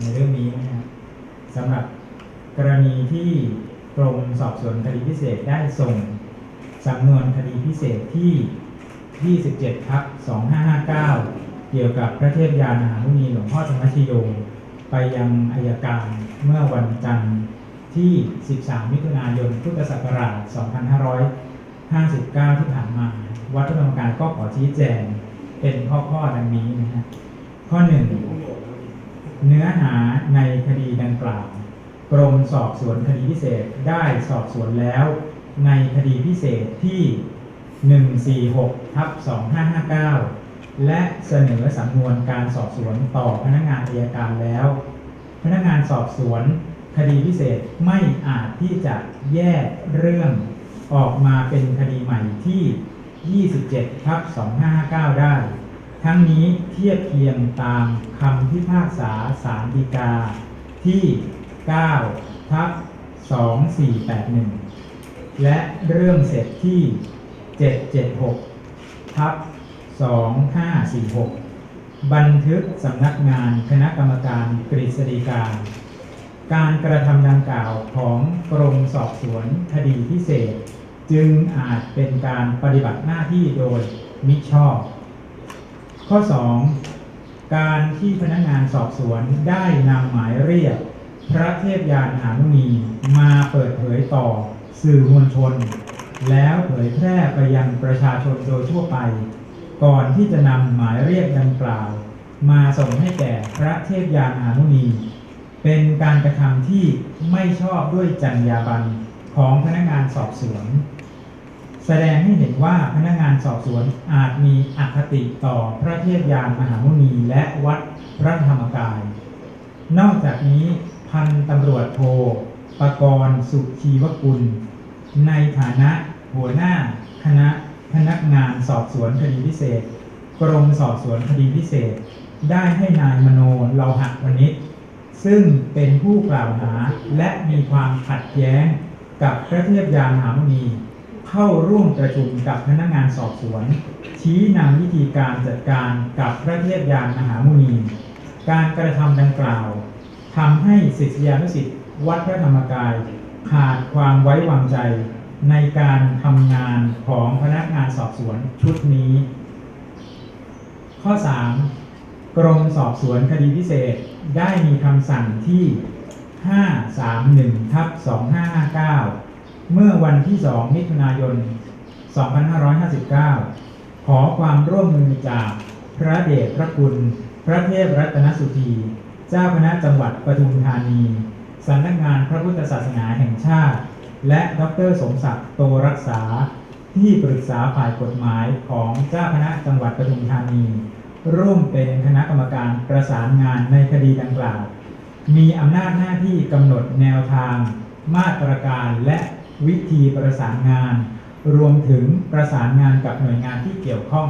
ในเรื่องนี้นะครับสำหรับกรณีที่กรมสอบสวนคดีพิเศษได้ส่งสำนวนคดีพิเศษที่ 27ทับ2559 เกี่ยวกับพระเทพยานมหามุนีหลวงพ่อธรรมชโย ไปยังอายการเมื่อวันจันทร์ที่ 13 มิถุนายน พุทธศักราช 2559 ที่ผ่านมา วัดพระธรรมกายก็ขอชี้แจงเป็นข้อๆดังนี้นะฮะข้อหนึ่ง เนื้อหาในคดีดังกล่าว กรมสอบสวนคดีพิเศษได้สอบสวนแล้ว ในคดีพิเศษที่ 146ทับ2559 และเสนอสำนวนการสอบสวนต่อพนักงานอัยการแล้ว พนักงานสอบสวนคดีพิเศษไม่อาจที่จะแยกเรื่องออกมาเป็นคดีใหม่ที่ 27ทับ2559 ได้ ทั้งนี้เทียบเคียงตามคำพิพากษาสารดีกาที่ 9 ทับ 2481 และเรื่องเสร็จที่ 776 ทับ 2546 บันทึกสำนักงานคณะกรรมการกฤษฎีกาการกระทำดังกล่าวของกรมสอบสวนคดีพิเศษ จึงอาจเป็นการปฏิบัติหน้าที่โดยมิชอบ ข้อ 2 การที่พนักงานสอบสวนได้นำหมายเรียก พระเทพยานหามุนีมาเปิดเผยต่อสื่อมวลชน แล้วเผยแพร่ไปยังประชาชนโดยทั่วไป ก่อนที่จะนำหมายเรียกดังกล่าว มาส่งให้แก่พระเทพยานหามุนีเป็นการกระทำที่ไม่ชอบด้วยจรรยาบรรณของพนักงานสอบสวน แสดงให้เห็นว่าพนักงานสอบสวนอาจมีอคติต่อพระเทพยานมหามุนีและวัดพระธรรมกาย นอกจากนี้พันตำรวจโทปกรณ์สุชีวกุล ในฐานะหัวหน้าคณะพนักงานสอบสวนคดีพิเศษ กรมสอบสวนคดีพิเศษ ได้ให้นายมโนเลาหะวณิชซึ่งเป็นผู้กล่าวหาและมีความขัดแย้งกับพระเทพยานมหามุนี เข้าร่วมประชุมกับพนักงานสอบสวน ชี้นำวิธีการจัดการกับพระเทพยานมหามุนี การกระทำดังกล่าวทำให้ศิษยานุศิษย์วัดพระธรรมกาย ขาดความไว้วางใจในการทำงานของพนักงานสอบสวนชุดนี้ ข้อ 3 กรมสอบสวนคดีพิเศษได้มีคำสั่งที่ 531ทับ2559 เมื่อวันที่ 2 มิถุนายน 2559 ขอความร่วมมือจากพระเดชพระคุณ พระเทพรัตนสุธี เจ้าคณะจังหวัดปทุมธานีสำนักงานพระพุทธศาสนาแห่งชาติ และดรสมศักดิ์โตรักษา ที่ปรึกษาฝ่ายกฎหมายของเจ้าคณะจังหวัดปทุมธานี ร่วมเป็นคณะกรรมการประสานงานในคดีดังกล่าว มีอำนาจหน้าที่กำหนดแนวทาง มาตรการและ วิธีประสานงาน รวมถึงประสานงานกับหน่วยงานที่เกี่ยวข้อง